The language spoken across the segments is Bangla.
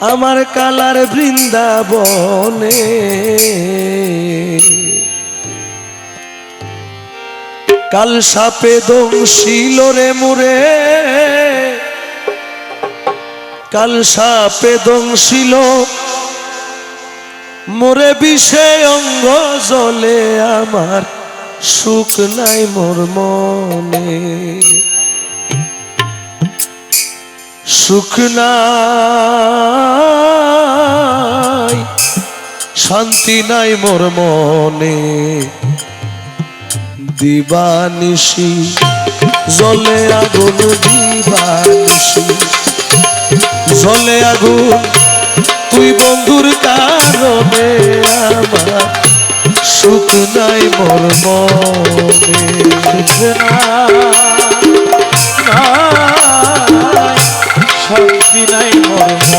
আমার কালার বৃন্দাবনে। কাল সাপে দংশিল রে মুরে। কাল সাপে দংশিল। মোরে বিষে অঙ্গ জলে আমার সুখ নাই মোর মনে। সুখ নাই, শান্তি নাই মোর মনে। দিবানিশি, জলে আগুন, দিবানিশি। জলে আগুন, তুই বন্ধুর কারণে আমার সুখ নাই মোর মনে। শান্তি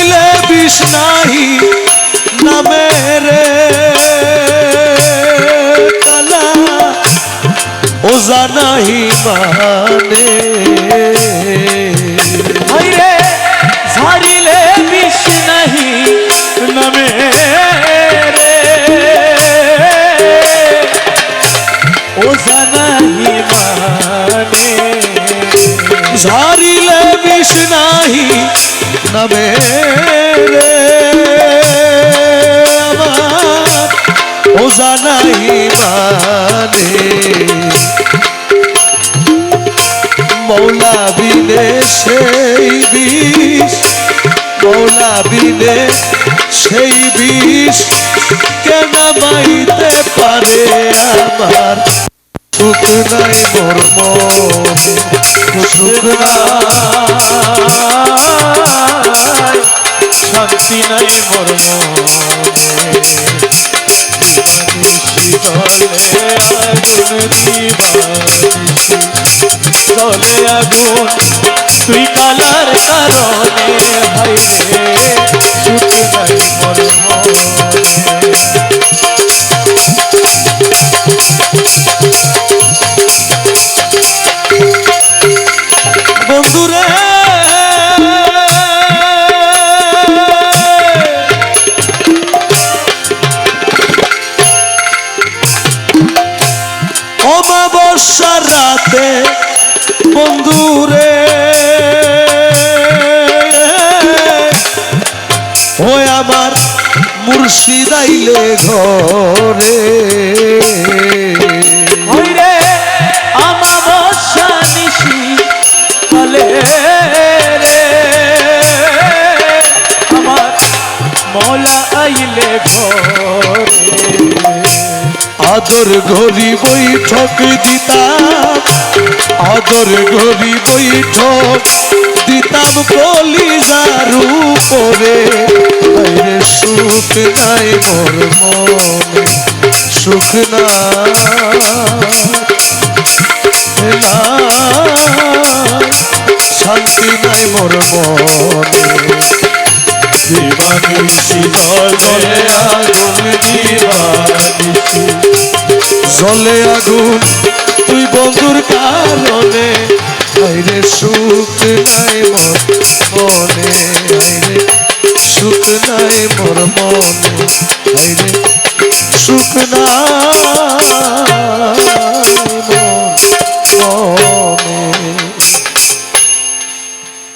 ঝারিলে বিষ নাহি নামে রে। কালা ও জানাহি মানে। হইরে ঝারিলে বিষ নাহি নামে রে। ও জানাহি মানে। ঝারিলে বিষ নাহি নামে রে। আমার ও জানাহি মানে। মৌলা বিনে সেই বিষ, মৌলা বিনে সেই বিষ। কেন মাইতে পারে আমার সুখ নাই মোর মনে? সুখ শান্তি নাই মোর দিবানিশি জলে আগুন দিবানিশি জলে আগুন তুই কালার কারণে হাইরে সুখ নাই অমাবস্যার রাতে বন্ধুরে। ওই আমার মুর্শিদ আইলে ঘরে। হইরে আমাবস্যা নিশি আইলে ঘরে। আদর ঘড়ি বৈঠক দিতাম। আদর ঘড়ি বৈঠক দিতাম কলিজার উপরে। আরে সুখ নাই মোর মনে, সুখ নাই। শান্তি নাই মোর মনে। দিবানিশি জলে জলে আগুন, তুই বন্ধুর কারণে। আইরে সুখ নাই মর মনে আইরে সুখ নাই মর মনে। আইরে সুখ নাই